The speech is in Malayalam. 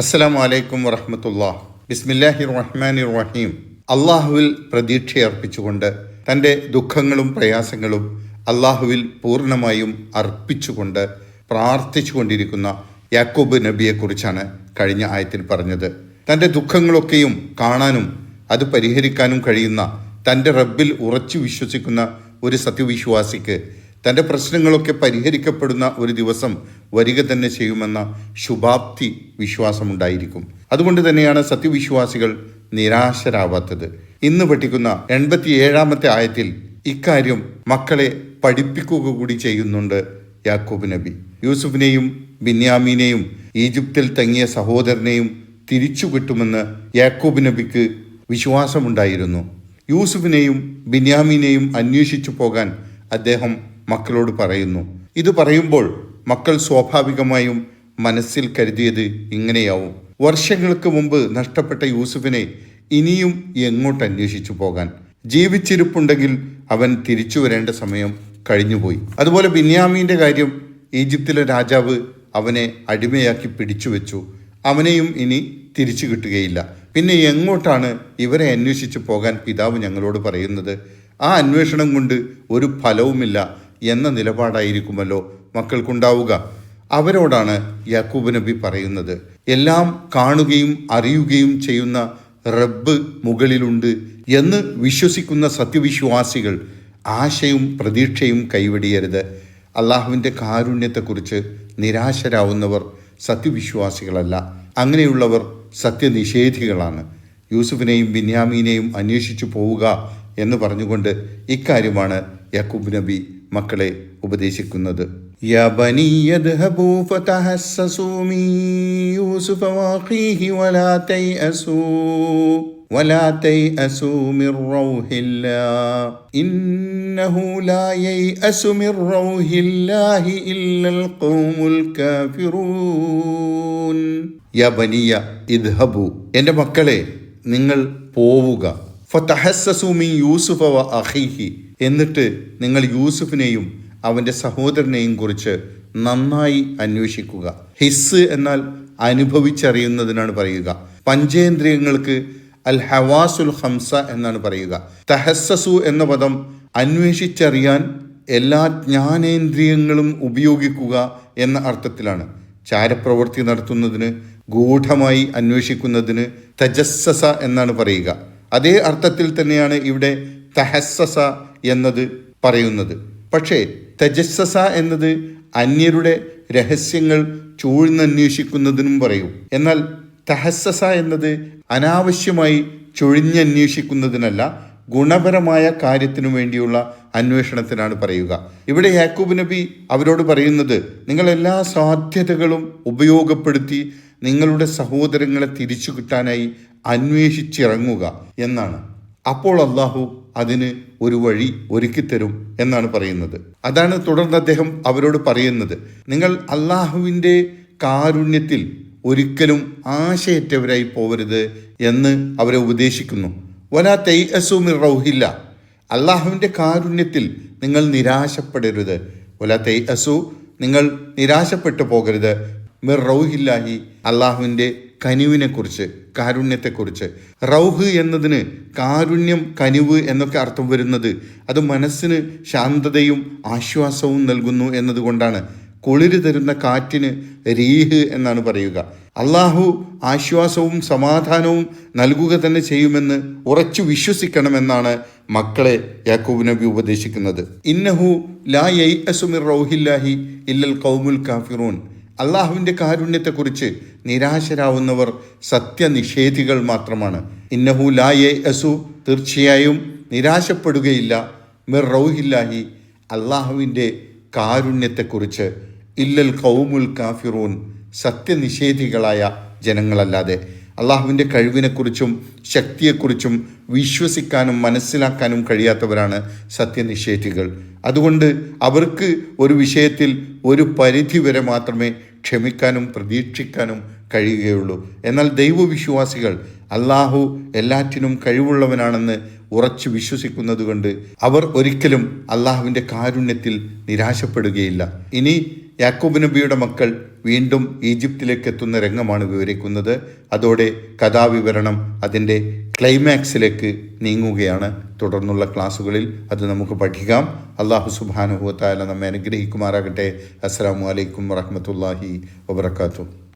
അസ്സലാമു വലൈക്കും വറഹമത്തുള്ള ബിസ്മില്ലാഹി റഹ്മാനി റഹീം അള്ളാഹുവിൽ പ്രതീക്ഷയർപ്പിച്ചുകൊണ്ട് തന്റെ ദുഃഖങ്ങളും പ്രയാസങ്ങളും അള്ളാഹുവിൽ പൂർണമായും അർപ്പിച്ചുകൊണ്ട് പ്രാർത്ഥിച്ചുകൊണ്ടിരിക്കുന്ന യാക്കൂബ് നബിയെക്കുറിച്ചാണ് കഴിഞ്ഞ ആയത്തിൽ പറഞ്ഞത്. തന്റെ ദുഃഖങ്ങളൊക്കെയും കാണാനും അത് പരിഹരിക്കാനും കഴിയുന്ന തന്റെ റബ്ബിൽ ഉറച്ചു വിശ്വസിക്കുന്ന ഒരു സത്യവിശ്വാസിക്ക് തന്റെ പ്രശ്നങ്ങളൊക്കെ പരിഹരിക്കപ്പെടുന്ന ഒരു ദിവസം വരിക തന്നെ ചെയ്യുമെന്ന ശുഭാപ്തി വിശ്വാസമുണ്ടായിരിക്കും. അതുകൊണ്ട് തന്നെയാണ് സത്യവിശ്വാസികൾ നിരാശരാവാത്തത്. ഇന്ന് പഠിക്കുന്ന എൺപത്തി ഏഴാമത്തെ ആയത്തിൽ ഇക്കാര്യം മക്കളെ പഠിപ്പിക്കുക കൂടി ചെയ്യുന്നുണ്ട് യാക്കൂബ് നബി. യൂസുഫിനെയും ബിന്യാമീനെയും ഈജിപ്തിൽ തങ്ങിയ സഹോദരനെയും തിരിച്ചു കിട്ടുമെന്ന് യാക്കൂബ് നബിക്ക് വിശ്വാസമുണ്ടായിരുന്നു. യൂസുഫിനെയും ബിന്യാമീനെയും അന്വേഷിച്ചു പോകാൻ അദ്ദേഹം മക്കളോട് പറയുന്നു. ഇത് പറയുമ്പോൾ മക്കൾ സ്വാഭാവികമായും മനസ്സിൽ കരുതിയത് ഇങ്ങനെയാവും. വർഷങ്ങൾക്ക് മുമ്പ് നഷ്ടപ്പെട്ട യൂസുഫിനെ ഇനിയും എങ്ങോട്ട് അന്വേഷിച്ചു പോകാൻ? ജീവിച്ചിരിപ്പുണ്ടെങ്കിൽ അവൻ തിരിച്ചു വരേണ്ട സമയം കഴിഞ്ഞുപോയി. അതുപോലെ ബിന്യാമീന്റെ കാര്യം ഈജിപ്തിലെ രാജാവ് അവനെ അടിമയാക്കി പിടിച്ചു വെച്ചു. അവനെയും ഇനി തിരിച്ചു കിട്ടുകയില്ല. പിന്നെ എങ്ങോട്ടാണ് ഇവരെ അന്വേഷിച്ച് പോകാൻ പിതാവ് ഞങ്ങളോട് പറയുന്നത്? ആ അന്വേഷണം കൊണ്ട് ഒരു ഫലവുമില്ല എന്ന നിലപാടായിരിക്കുമല്ലോ മക്കൾക്കുണ്ടാവുക. അവരോടാണ് യാക്കൂബ് നബി പറയുന്നത്. എല്ലാം കാണുകയും അറിയുകയും ചെയ്യുന്ന റബ്ബ് മുകളിലുണ്ട് എന്ന് വിശ്വസിക്കുന്ന സത്യവിശ്വാസികൾ ആശയും പ്രതീക്ഷയും കൈവെടിയരുത്. അള്ളാഹുവിന്റെ കാരുണ്യത്തെക്കുറിച്ച് നിരാശരാവുന്നവർ സത്യവിശ്വാസികളല്ല. അങ്ങനെയുള്ളവർ സത്യനിഷേധികളാണ്. യൂസുഫിനെയും ബിന്യാമീനെയും അന്വേഷിച്ചു പോവുക എന്ന് പറഞ്ഞുകൊണ്ട് ഇക്കാര്യമാണ് യാക്കൂബ് നബി മക്കളെ ഉപദേശിക്കുന്നത്. يا بني يذهبوا فتحسسوا من يوسف واخيه ولا تيأسوا ولا تيأسوا من روح الله إنه لا ييأس من روح الله إلا القوم الكافرون يا بني اذهبوا എൻ്റെ മക്കളെ നിങ്ങൾ പോവുക ഫതഹസ്സസു മിൻ യൂസുഫ വ അഖീഹി എന്നിട്ട് നിങ്ങൾ യൂസുഫിനെയും അവന്റെ സഹോദരനെയും കുറിച്ച് നന്നായി അന്വേഷിക്കുക. ഹിസ് എന്നാൽ അനുഭവിച്ചറിയുന്നതിനാണ് പറയുക. പഞ്ചേന്ദ്രിയങ്ങൾക്ക് അൽ ഹവാസുൽ ഹംസ എന്നാണ് പറയുക. തഹസ്സസു എന്ന പദം അന്വേഷിച്ചറിയാൻ എല്ലാ ജ്ഞാനേന്ദ്രിയങ്ങളും ഉപയോഗിക്കുക എന്ന അർത്ഥത്തിലാണ്. ചാരപ്രവൃത്തി നടത്തുന്നതിന് ഗൂഢമായി അന്വേഷിക്കുന്നതിന് തജസ്സസ എന്നാണ് പറയുക. അതേ അർത്ഥത്തിൽ തന്നെയാണ് ഇവിടെ തഹസ്സസ എന്നത് പറയുന്നത്. പക്ഷേ തജസ്സസ എന്നത് അന്യരുടെ രഹസ്യങ്ങൾ ചൂഴ്ന്നന്വേഷിക്കുന്നതിനും പറയും. എന്നാൽ തഹസ്സസ എന്നത് അനാവശ്യമായി ചൊഴിഞ്ഞന്വേഷിക്കുന്നതിനല്ല ഗുണപരമായ കാര്യത്തിനു വേണ്ടിയുള്ള അന്വേഷണത്തിനാണ് പറയുക. ഇവിടെ യാക്കൂബ് നബി അവരോട് പറയുന്നത് നിങ്ങൾ എല്ലാ സാധ്യതകളും ഉപയോഗപ്പെടുത്തി നിങ്ങളുടെ സഹോദരങ്ങളെ തിരിച്ചു കിട്ടാനായി അന്വേഷിച്ചിറങ്ങുക എന്നാണ്. അപ്പോൾ അള്ളാഹു അതിന് ഒരു വഴി ഒരുക്കിത്തരും എന്നാണ് പറയുന്നത്. അതാണ് തുടർന്ന് അദ്ദേഹം അവരോട് പറയുന്നത്. നിങ്ങൾ അള്ളാഹുവിന്റെ കാരുണ്യത്തിൽ ഒരിക്കലും ആശയറ്റവരായി പോവരുത് എന്ന് അവരെ ഉപദേശിക്കുന്നു. വലാ തൈ മിർ റൗഹില്ല. അള്ളാഹുവിന്റെ കാരുണ്യത്തിൽ നിങ്ങൾ നിരാശപ്പെടരുത്. വലാ തൈ അസു നിങ്ങൾ നിരാശപ്പെട്ടു പോകരുത്. മിർ റൗഹില്ലാഹി അള്ളാഹുവിന്റെ കനിവിനെക്കുറിച്ച് കാരുണ്യത്തെക്കുറിച്ച്. റൗഹ് എന്നതിന് കാരുണ്യം കനിവ് എന്നൊക്കെ അർത്ഥം വരുന്നത് അത് മനസ്സിന് ശാന്തതയും ആശ്വാസവും നൽകുന്നു എന്നതുകൊണ്ടാണ്. കുളിര് തരുന്ന കാറ്റിന് രീഹ് എന്നാണ് പറയുക. അള്ളാഹു ആശ്വാസവും സമാധാനവും നൽകുക തന്നെ ചെയ്യുമെന്ന് ഉറച്ചു വിശ്വസിക്കണമെന്നാണ് മക്കളെ യാക്കൂബ് നബി ഉപദേശിക്കുന്നത്. ഇന്നഹു ലാ യൈ അസുമിർ റൗഹില്ലാഹി ഇല്ലൽ കൗമുൽ കാഫിറൂൻ. അള്ളാഹുവിന്റെ കാരുണ്യത്തെക്കുറിച്ച് നിരാശരാവുന്നവർ സത്യനിഷേധികൾ മാത്രമാണ്. ഇന്നഹു ലായേ അസു തീർച്ചയായും നിരാശപ്പെടുകയില്ല. മിർ റൗഹില്ലാഹി. അള്ളാഹുവിന്റെ കാരുണ്യത്തെക്കുറിച്ച് ഇല്ലൽ കൗമുൽ കാഫിറൂൻ. സത്യനിഷേധികളായ ജനങ്ങളല്ലാതെ. അള്ളാഹുവിന്റെ കഴിവിനെക്കുറിച്ചും ശക്തിയെക്കുറിച്ചും വിശ്വസിക്കാനും മനസ്സിലാക്കാനും കഴിയാത്തവരാണ് സത്യനിഷേധികൾ. അതുകൊണ്ട് അവർക്ക് ഒരു വിഷയത്തിൽ ഒരു പരിധി വരെ മാത്രമേ ക്ഷമിക്കാനും പ്രതീക്ഷിക്കാനും കഴിയുകയുള്ളൂ. എന്നാൽ ദൈവവിശ്വാസികൾ അള്ളാഹു എല്ലാറ്റിനും കഴിവുള്ളവനാണെന്ന് ഉറച്ചു വിശ്വസിക്കുന്നത് കൊണ്ട് അവർ ഒരിക്കലും അള്ളാഹുവിന്റെ കാരുണ്യത്തിൽ നിരാശപ്പെടുകയില്ല. ഇനി യാക്കൂബ് നബിയുടെ മക്കൾ വീണ്ടും ഈജിപ്തിലേക്ക് എത്തുന്ന രംഗമാണ് വിവരിക്കുന്നത്. അതോടെ കഥാവിവരണം അതിന്റെ ക്ലൈമാക്സിലേക്ക് നീങ്ങുകയാണ്. തുടർന്നുള്ള ക്ലാസ്സുകളിൽ അത് നമുക്ക് പഠിക്കാം. അള്ളാഹു സുബാനുഭവത്തായ നമ്മെ അനുഗ്രഹിക്കുമാറാകട്ടെ. അസ്സാം വലൈക്കും വറഹമത്തല്ലാഹി വബർക്കാത്തു